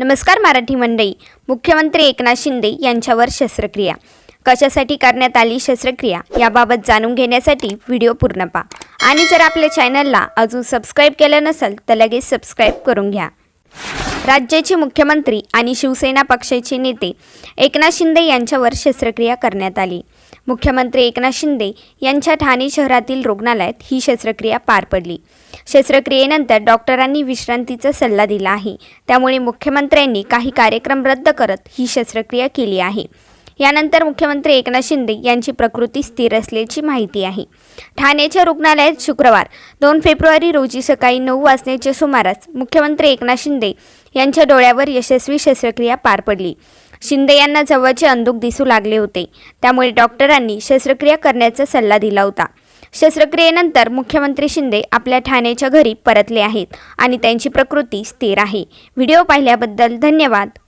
नमस्कार मराठी मंडळी. मुख्यमंत्री एकनाथ शिंदे यांच्यावर शस्त्रक्रिया. कशासाठी करण्यात आली शस्त्रक्रिया याबाबत जाणून घेण्यासाठी व्हिडिओ पूर्ण पहा. आणि जर आपल्या चॅनलला अजून सबस्क्राईब केलं नसेल तर लगेच सबस्क्राईब करून घ्या. राज्याचे मुख्यमंत्री आणि शिवसेना पक्षाचे नेते एकनाथ शिंदे यांच्यावर शस्त्रक्रिया करण्यात आली. मुख्यमंत्री एकनाथ शिंदे यांच्या ठाणे शहरातील रुग्णालयात ही शस्त्रक्रिया पार पडली. शस्त्रक्रियेनंतर डॉक्टरांनी विश्रांतीचा सल्ला दिला आहे. त्यामुळे मुख्यमंत्र्यांनी काही कार्यक्रम रद्द करत ही शस्त्रक्रिया केली आहे. यानंतर मुख्यमंत्री एकनाथ शिंदे यांची प्रकृती स्थिर असल्याची माहिती आहे. ठाण्याच्या रुग्णालयात शुक्रवार दोन फेब्रुवारी रोजी सकाळी नऊ वाजण्याच्या सुमारास मुख्यमंत्री एकनाथ शिंदे यांच्या डोळ्यावर यशस्वी शस्त्रक्रिया पार पडली. शिंदे यांना जवळचे अंधुक दिसू लागले होते. त्यामुळे डॉक्टरांनी शस्त्रक्रिया करण्याचा सल्ला दिला होता. शस्त्रक्रियेनंतर मुख्यमंत्री शिंदे आपल्या ठाण्याच्या घरी परतले आहेत आणि त्यांची प्रकृती स्थिर आहे. व्हिडिओ पाहिल्याबद्दल धन्यवाद.